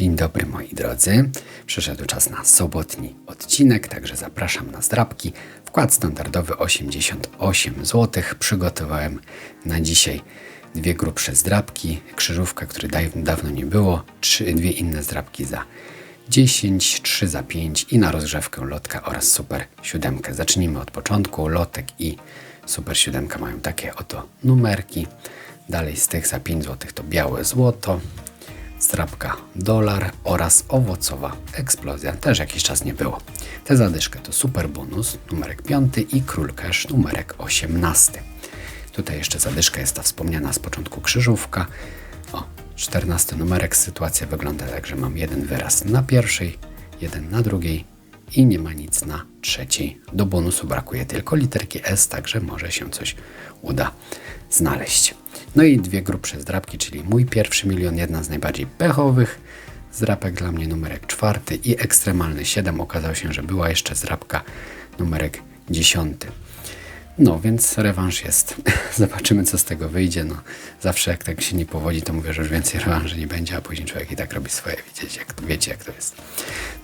Dzień dobry moi drodzy. Przyszedł czas na sobotni odcinek, także zapraszam na zdrabki. Wkład standardowy 88 zł. Przygotowałem na dzisiaj dwie grubsze zdrabki, krzyżówkę, której dawno nie było, trzy, dwie inne zdrabki za 10, 3 za 5 i na rozgrzewkę lotka oraz super siódemkę. Zacznijmy od początku. Lotek i super siódemka mają takie oto numerki. Dalej z tych za 5 zł to białe złoto, strapka dolar oraz owocowa eksplozja. Też jakiś czas nie było. Tę zadyszkę to super bonus numerek 5 i król cash numerek 18. Tutaj jeszcze zadyszka jest ta wspomniana z początku krzyżówka. O, 14 numerek. Sytuacja wygląda tak, że mam jeden wyraz na pierwszej, jeden na drugiej i nie ma nic na trzeciej. Do bonusu brakuje tylko literki S, także może się coś uda znaleźć. No i dwie grubsze zdrabki, czyli mój pierwszy milion, jedna z najbardziej pechowych zdrapek dla mnie numerek czwarty i ekstremalny 7. Okazało się, że była jeszcze zdrabka numerek dziesiąty. No, więc rewanż jest. Zobaczymy, co z tego wyjdzie. No, zawsze jak tak się nie powodzi, to mówię, że już więcej rewanży nie będzie, a później człowiek i tak robi swoje. Wiecie, jak, wiecie, jak to jest.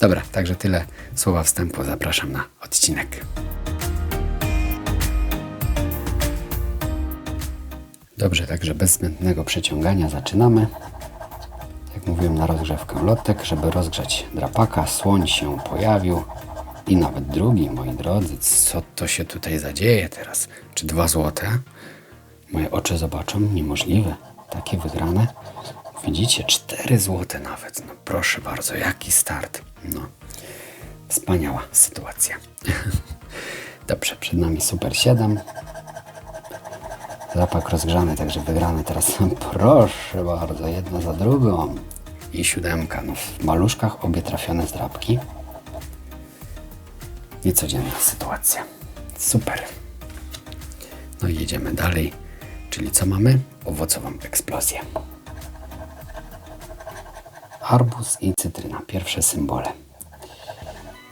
Dobra, także tyle słowa wstępu. Zapraszam na odcinek. Dobrze, także bez zbędnego przeciągania zaczynamy. Jak mówiłem, na rozgrzewkę lotek, żeby rozgrzać drapaka. Słoń się pojawił i nawet drugi, moi drodzy. Co to się tutaj zadzieje teraz? Czy dwa złote? Moje oczy zobaczą, niemożliwe. Takie wygrane. Widzicie, cztery złote nawet. No proszę bardzo, jaki start. No, wspaniała sytuacja. Dobrze, przed nami Super 7. Zapak rozgrzany, także wygrany teraz. Proszę bardzo, jedna za drugą. I siódemka. No, w maluszkach obie trafione zdrabki. Niecodzienna sytuacja. Super. No i jedziemy dalej. Czyli co mamy? Owocową eksplozję. Arbuz i cytryna. Pierwsze symbole.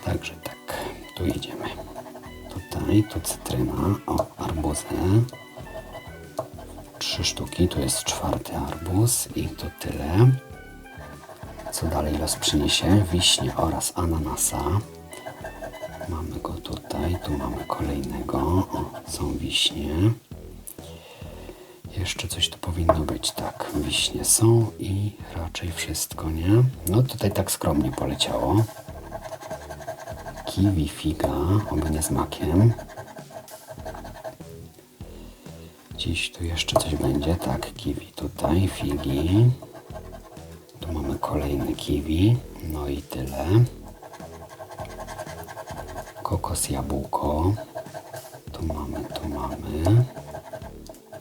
Także tak, tu jedziemy. Tutaj, tu cytryna. O, arbuzę trzy sztuki, tu jest czwarty arbuz i to tyle. Co dalej los przyniesie? Wiśnie oraz ananasa. Mamy go tutaj, tu mamy kolejnego. O, są wiśnie. Jeszcze coś tu powinno być, tak. Wiśnie są i raczej wszystko, nie? No tutaj tak skromnie poleciało. Kiwi, figa, oby nie z makiem. Dziś tu jeszcze coś będzie. Tak, kiwi tutaj, figi. Tu mamy kolejne kiwi. No i tyle. Kokos, jabłko. Tu mamy, tu mamy.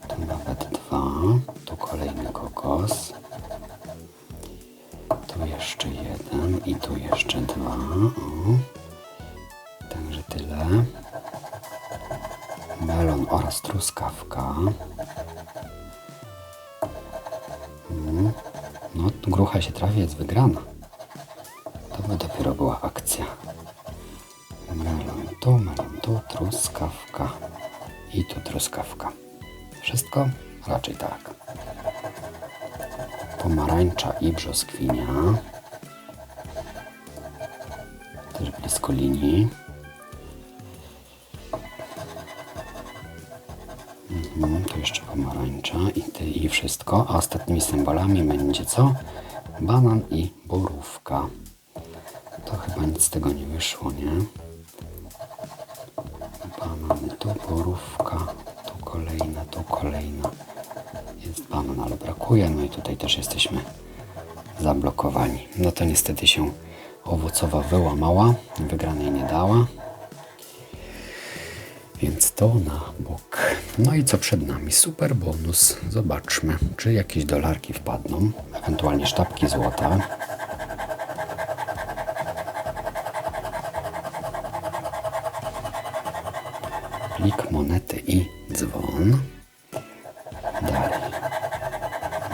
Tu nawet dwa. Tu kolejny kokos. Tu jeszcze jeden i tu jeszcze dwa. O. grucha się trafi, jest wygrana. To by dopiero była akcja. Melon tu, melon tu, truskawka. I tu truskawka. Wszystko? Raczej tak. Pomarańcza i brzoskwinia. Też blisko linii. Jeszcze pomarańcza i, ty, i wszystko. A ostatnimi symbolami będzie co? Banan i borówka. To chyba nic z tego nie wyszło, nie? Banan, tu borówka, tu kolejna, tu kolejna. Jest banan, ale brakuje. No i tutaj też jesteśmy zablokowani. No to niestety się owocowa wyłamała. Wygranej nie dała. To na bok. No i co przed nami? Super bonus. Zobaczmy, czy jakieś dolarki wpadną, ewentualnie sztabki złota. Plik monety i dzwon. Dalej.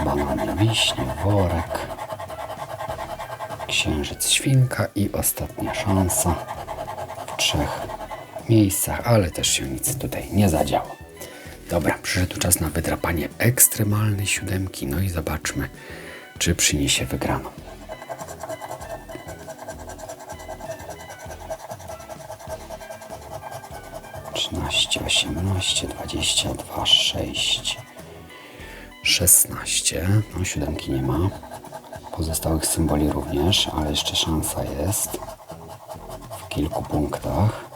Banany wiśnie, worek. Księżyc świnka i ostatnia szansa w trzech miejscach, ale też się nic tutaj nie zadziało. Dobra, przyszedł czas na wydrapanie ekstremalnej siódemki, no i zobaczmy, czy przyniesie wygraną. Trzynaście, osiemnaście, dwadzieścia dwa, sześć, szesnaście. No, siódemki nie ma. Pozostałych symboli również, ale jeszcze szansa jest w kilku punktach.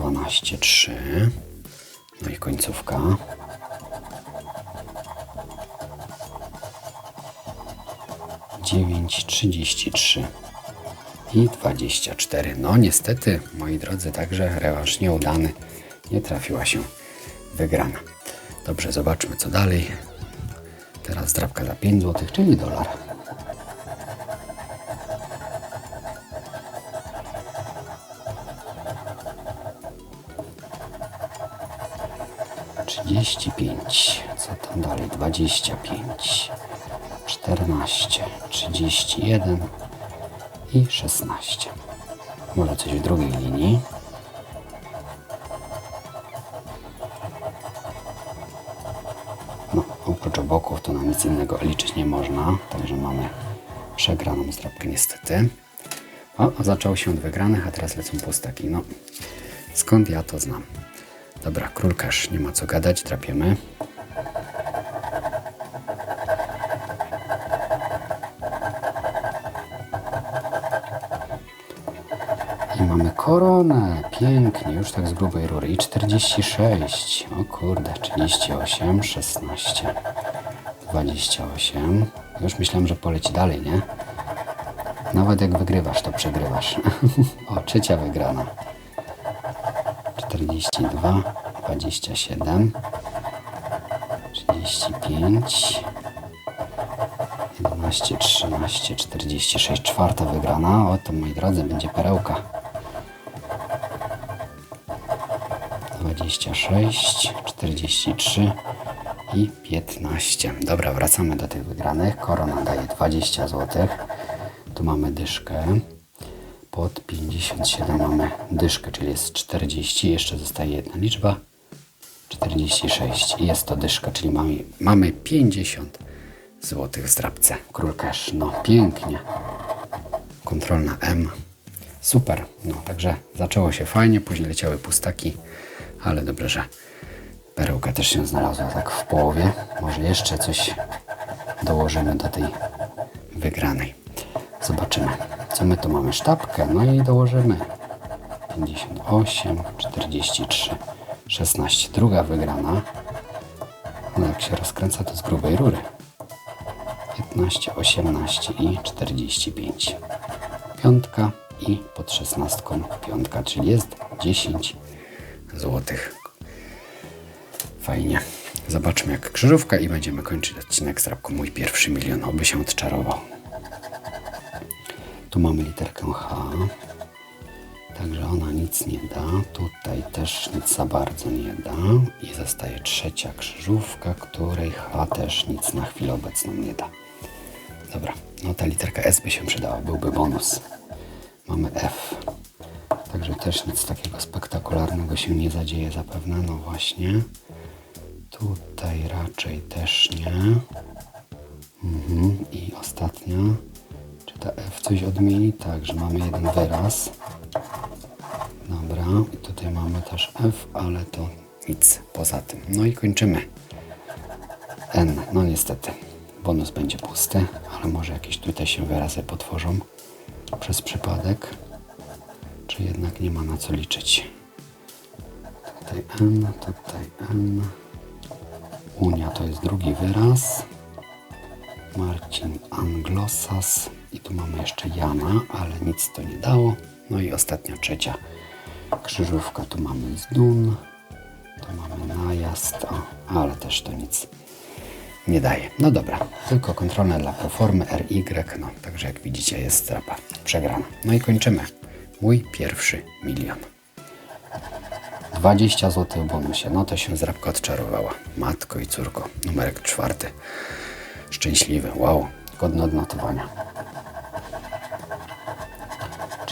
2, 12, 3. No i końcówka. Dziewięć, trzydzieści trzy i 24. No niestety, moi drodzy, także rewanż nieudany. Nie trafiła się wygrana. Dobrze, zobaczmy co dalej. Teraz drapka za 5 zł, czyli dolar. Trzydzieści pięć. Co tam dalej? Dwadzieścia pięć. Czternaście. Trzydzieści jeden i 16. Może coś w drugiej linii. No, oprócz oboków to na nic innego liczyć nie można, także mamy przegraną zdrabkę niestety. O, zaczął się od wygranych, a teraz lecą pustaki. No, skąd ja to znam? Dobra, królkarz, nie ma co gadać, drapiemy. I mamy koronę. Pięknie, już tak z grubej rury. I 46. O kurde, 38, 16, 28. Już myślałem, że poleci dalej, nie? Nawet jak wygrywasz, to przegrywasz. o, trzecia wygrana. 42, 27, 35, 11, 13, 46, czwarta wygrana. O, to moi drodzy, będzie perełka. 26, 43 i 15. Dobra, wracamy do tych wygranych. Korona daje 20 zł. Tu mamy dyszkę. Pod 57 mamy dyszkę, czyli jest 40. Jeszcze zostaje jedna liczba. 46. I jest to dyszka, czyli mamy, mamy 50 zł w zdrabce. Król cash. No, pięknie. Kontrolna M. Super. No, także zaczęło się fajnie, później leciały pustaki, ale dobrze, że perełka też się znalazła tak w połowie. Może jeszcze coś dołożymy do tej wygranej. Zobaczymy, co my tu mamy. Sztabkę, no i dołożymy 58, 43, 16. Druga wygrana. No jak się rozkręca, to z grubej rury. 15, 18 i 45. Piątka i pod szesnastką piątka, czyli jest 10 złotych. Fajnie. Zobaczmy jak krzyżówka i będziemy kończyć odcinek z rabką Mój pierwszy milion, oby się odczarował. Tu mamy literkę H. Także ona nic nie da. Tutaj też nic za bardzo nie da. I zostaje trzecia krzyżówka, której H też nic na chwilę obecną nie da. Dobra, no ta literka S by się przydała, byłby bonus. Mamy F. Także też nic takiego spektakularnego się nie zadzieje zapewne. No właśnie. Tutaj raczej też nie. Mhm. I ostatnia. Ta F coś odmieni? Tak, że mamy jeden wyraz. Dobra, i tutaj mamy też F, ale to nic poza tym. No i kończymy. N, no niestety. Bonus będzie pusty, ale może jakieś tutaj się wyrazy potworzą przez przypadek. Czy jednak nie ma na co liczyć? Tutaj N, tutaj N. Unia to jest drugi wyraz. Marcin Anglosas. I tu mamy jeszcze Jana, ale nic to nie dało. No i ostatnia, trzecia krzyżówka. Tu mamy Zdun. Tu mamy najazd, o, ale też to nic nie daje. No dobra, tylko kontrolne dla proformy RY, no także jak widzicie jest strapa przegrana. No i kończymy. Mój pierwszy milion. 20 zł bonusie, no to się zrabka odczarowała. Matko i córko, numerek czwarty. Szczęśliwy, wow, godny odnotowania.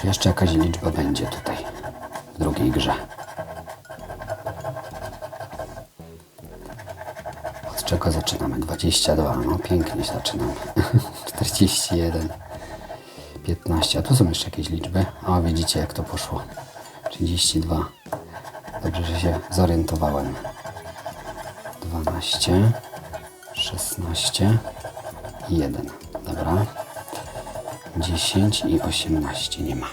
Czy jeszcze jakaś liczba będzie tutaj w drugiej grze? Od czego zaczynamy? 22, no pięknie zaczynamy. 41, 15, a tu są jeszcze jakieś liczby. O, widzicie jak to poszło. 32. Dobrze, że się zorientowałem. 12, 16 i 1. Dobra. 10 i 18 nie ma.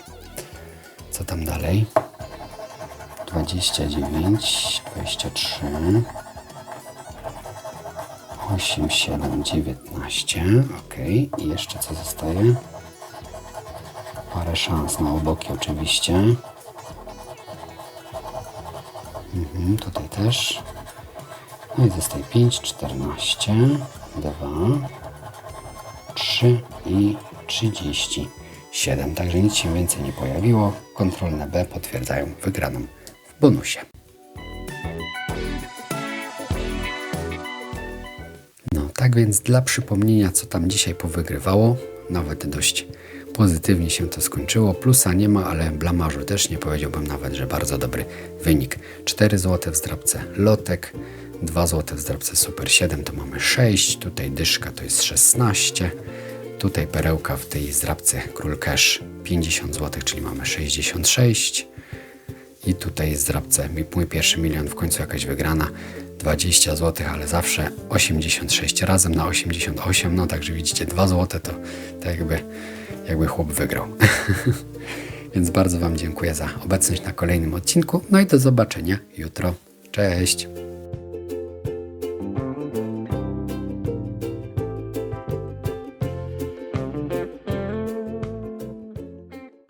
Co tam dalej? 29, 23, 8, 7, 19. Ok. I jeszcze co zostaje? Parę szans na oboki oczywiście. Mhm, tutaj też. No i zostaje 5, 14, 2, 3 i 37. Także nic się więcej nie pojawiło. Kontrolne B potwierdzają wygraną w bonusie. No, tak więc dla przypomnienia, co tam dzisiaj powygrywało, nawet dość pozytywnie się to skończyło. Plusa nie ma, ale blamarzu też nie powiedziałbym nawet, że bardzo dobry wynik. 4 zł w zdrabce Lotek, 2 zł w zdrabce Super 7 to mamy 6, tutaj dyszka to jest 16, tutaj perełka w tej zdrabce Król Cash 50 zł, czyli mamy 66. I tutaj zdrabce mój pierwszy milion, w końcu jakaś wygrana. 20 zł, ale zawsze 86 razem na 88. No także widzicie, 2 zł to tak jakby, jakby chłop wygrał. Więc bardzo Wam dziękuję za obecność na kolejnym odcinku. No i do zobaczenia jutro. Cześć!